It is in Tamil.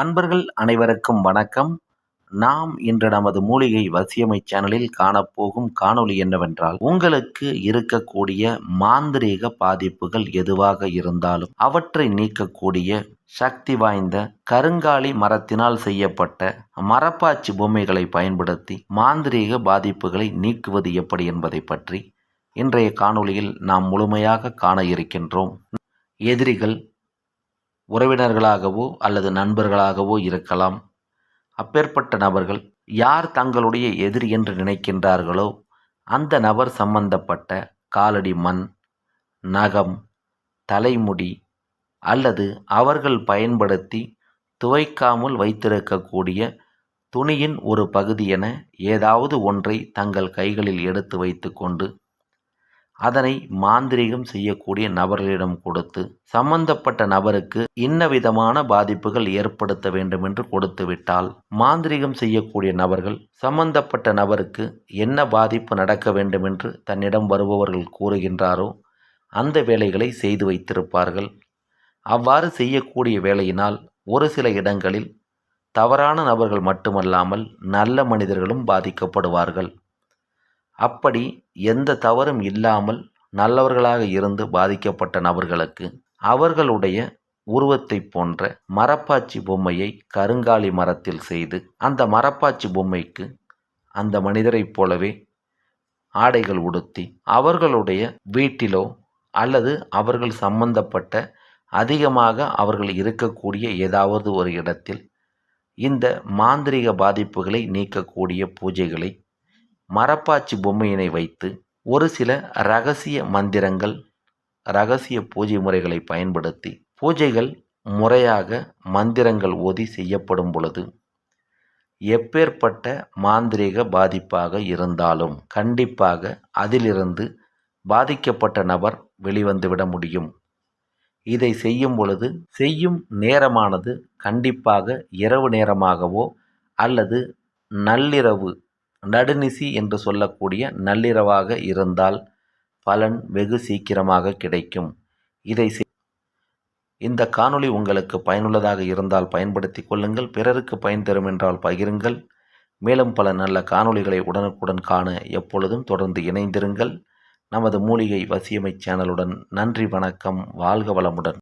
அன்பர்கள் அனைவருக்கும் வணக்கம். நாம் இன்று நமது மூலிகை வசியமை சேனலில் காணப்போகும் காணொளி என்னவென்றால் உங்களுக்கு இருக்கக்கூடிய மாந்திரீக பாதிப்புகள் எதுவாக இருந்தாலும் அவற்றை நீக்கக்கூடிய சக்தி வாய்ந்த கருங்காலி மரத்தினால் செய்யப்பட்ட மரப்பாச்சி பொம்மைகளை பயன்படுத்தி மாந்திரீக பாதிப்புகளை நீக்குவது எப்படி என்பதை பற்றி இன்றைய காணொளியில் நாம் முழுமையாக காண இருக்கின்றோம். எதிரிகள் உறவினர்களாகவோ அல்லது நண்பர்களாகவோ இருக்கலாம். அப்பேற்பட்ட நபர்கள் யார் தங்களுடைய எதிரி என்று நினைக்கின்றார்களோ அந்த நபர் சம்பந்தப்பட்ட காலடி மண் நகம் தலைமுடி அல்லது அவர்கள் பயன்படுத்தி துவைக்காமல் வைத்திருக்கக்கூடிய துணியின் ஒரு பகுதி என ஏதாவது ஒன்றை தங்கள் கைகளில் எடுத்து வைத்துக்கொண்டு அதனை மாந்திரீகம் செய்யக்கூடிய நபர்களிடம் கொடுத்து சம்பந்தப்பட்ட நபருக்கு இன்ன விதமான பாதிப்புகள் ஏற்படுத்த வேண்டும் என்று கொடுத்துவிட்டால் மாந்திரீகம் செய்யக்கூடிய நபர்கள் சம்பந்தப்பட்ட நபருக்கு என்ன பாதிப்பு நடக்க வேண்டும் என்று தன்னிடம் வருபவர்கள் கூறுகின்றாரோ அந்த வேலைகளை செய்து வைத்திருப்பார்கள். அவ்வாறு செய்யக்கூடிய வேலையினால் ஒரு சில இடங்களில் தவறான நபர்கள் மட்டுமல்லாமல் நல்ல மனிதர்களும் பாதிக்கப்படுவார்கள். அப்படி எந்த தவறும் இல்லாமல் நல்லவர்களாக இருந்து பாதிக்கப்பட்ட நபர்களுக்கு அவர்களுடைய உருவத்தை போன்ற மரப்பாச்சி பொம்மையை கருங்காலி மரத்தில் செய்து அந்த மரப்பாச்சி பொம்மைக்கு அந்த மனிதரைப் போலவே ஆடைகள் உடுத்தி அவர்களுடைய வீட்டிலோ அல்லது அவர்கள் சம்பந்தப்பட்ட அதிகமாக அவர்கள் இருக்கக்கூடிய ஏதாவது ஒரு இடத்தில் இந்த மாந்திரிக பாதிப்புகளை நீக்கக்கூடிய பூஜைகளை மரப்பாச்சி பொம்மையினை வைத்து ஒரு சில ரகசிய மந்திரங்கள் ரகசிய பூஜை முறைகளை பயன்படுத்தி பூஜைகள் முறையாக மந்திரங்கள் ஓதி செய்யப்படும் பொழுது எப்பேற்பட்ட மாந்திரீக பாதிப்பாக இருந்தாலும் கண்டிப்பாக அதிலிருந்து பாதிக்கப்பட்ட நபர் வெளிவந்துவிட முடியும். இதை செய்யும் பொழுது செய்யும் நேரமானது கண்டிப்பாக இரவு நேரமாகவோ அல்லது நள்ளிரவு நடுநிசி என்று சொல்லக்கூடிய நள்ளிரவாக இருந்தால் பலன் வெகு சீக்கிரமாக கிடைக்கும். இதை இந்த காணொளி உங்களுக்கு பயனுள்ளதாக இருந்தால் பயன்படுத்தி கொள்ளுங்கள். பிறருக்கு பயன் தரும் என்றால் பகிருங்கள். மேலும் பல நல்ல காணொளிகளை உடனுக்குடன் காண எப்பொழுதும் தொடர்ந்து இணைந்திருங்கள். நமது மூலிகை வசியமை சேனலுடன் நன்றி வணக்கம் வாழ்க வளமுடன்.